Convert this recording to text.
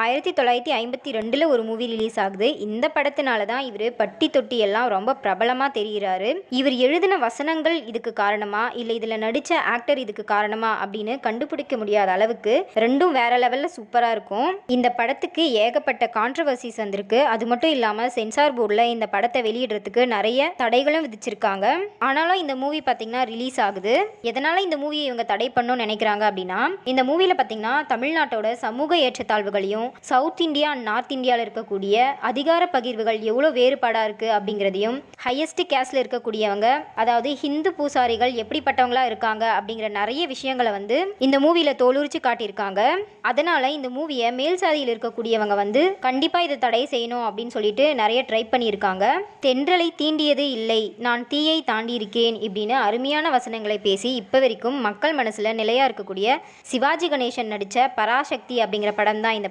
ஆயிரத்தி தொள்ளாயிரத்தி ஐம்பத்தி ரெண்டில் ஒரு மூவி ரிலீஸ் ஆகுது. இந்த படத்தினால தான் இவர் பட்டி தொட்டி எல்லாம் ரொம்ப பிரபலமாக தெரிகிறாரு இவர் எழுதின வசனங்கள் இதுக்கு காரணமா? இல்லை இதில் நடித்த ஆக்டர் இதுக்கு காரணமா? அப்படின்னு கண்டுபிடிக்க முடியாத அளவுக்கு ரெண்டும் வேற லெவலில் சூப்பராக இருக்கும். இந்த படத்துக்கு ஏகப்பட்ட கான்ட்ரவர்சிஸ் வந்திருக்கு. அது மட்டும் இல்லாமல் சென்சார் போர்டில் இந்த படத்தை வெளியிடுறதுக்கு நிறைய தடைகளும் விதிச்சிருக்காங்க. ஆனாலும் இந்த மூவி பார்த்தீங்கன்னா ரிலீஸ் ஆகுது. எதனால இந்த மூவியை இவங்க தடை பண்ணணும்னு நினைக்கிறாங்க அப்படின்னா இந்த மூவியில் பார்த்தீங்கன்னா தமிழ்நாட்டோட சமூக ஏற்றத்தாழ்வுகளையும் சவுத் இந்தியா அண்ட் நார்த் இந்தியாவில் இருக்கக்கூடிய அதிகார பகிர்வுகள் எவ்வளோ வேறுபாடாக இருக்குது அப்படிங்கிறதையும் ஹையஸ்ட் கேஸ்டில் இருக்கக்கூடியவங்க அதாவது ஹிந்து பூசாரிகள் எப்படிப்பட்டவங்களா இருக்காங்க அப்படிங்கிற நிறைய விஷயங்களை வந்து இந்த மூவியில் தோலுரிச்சு காட்டியிருக்காங்க. அதனால் இந்த மூவியை மேல் சாதியில் இருக்கக்கூடியவங்க வந்து கண்டிப்பாக இதை தடை செய்யணும் அப்படின்னு சொல்லிட்டு நிறைய ட்ரை பண்ணியிருக்காங்க. தென்றலை தீண்டியது இல்லை நான் தீயை தாண்டி இருக்கேன் இப்படின்னு அருமையான வசனங்களை பேசி இப்போ வரைக்கும் மக்கள் மனசில் நிலையாக இருக்கக்கூடிய சிவாஜி கணேசன் நடித்த பராசக்தி அப்படிங்கிற படம் தான் இந்த